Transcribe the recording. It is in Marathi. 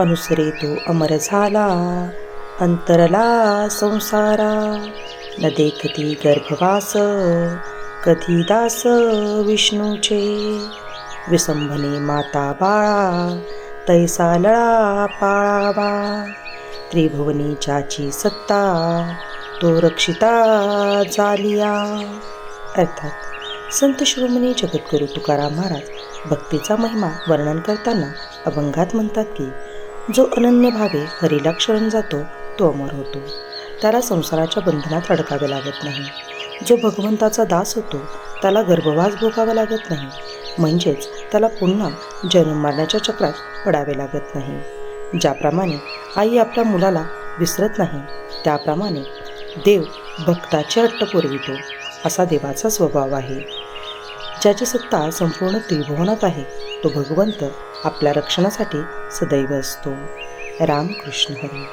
अनुसरे तो अमर झाला अंतरला संसारा. न देखती गर्भवास कधी दास विष्णूचे. विसंभने माता बाळा तैसा लळा पाळावा. त्रिभुवनी ज्याची सत्ता तो रक्षिता जालिया अर्थात संत शिरोमणी जगद्गुरू तुकाराम महाराज भक्तीचा महिमा वर्णन करताना अभंगात म्हणतात की जो अनन्य भावे हरीला शरण जातो तो अमर होतो. त्याला संसाराच्या बंधनात अडकावे लागत नाही. जो भगवंताचा दास होतो त्याला गर्भवास भोगावा लागत नाही. म्हणजेच त्याला पुन्हा जन्म मारण्याच्या चक्रात पडावे लागत नाही. ज्याप्रमाणे आई आपल्या मुलाला विसरत नाही त्याप्रमाणे देव भक्ताचे अट्ट पुरवितो असा देवाचा स्वभाव आहे. ज्याची सत्ता संपूर्ण त्रिभुवनात आहे तो भगवंत आपल्या रक्षणासाठी सदैव असतो. रामकृष्ण हरी.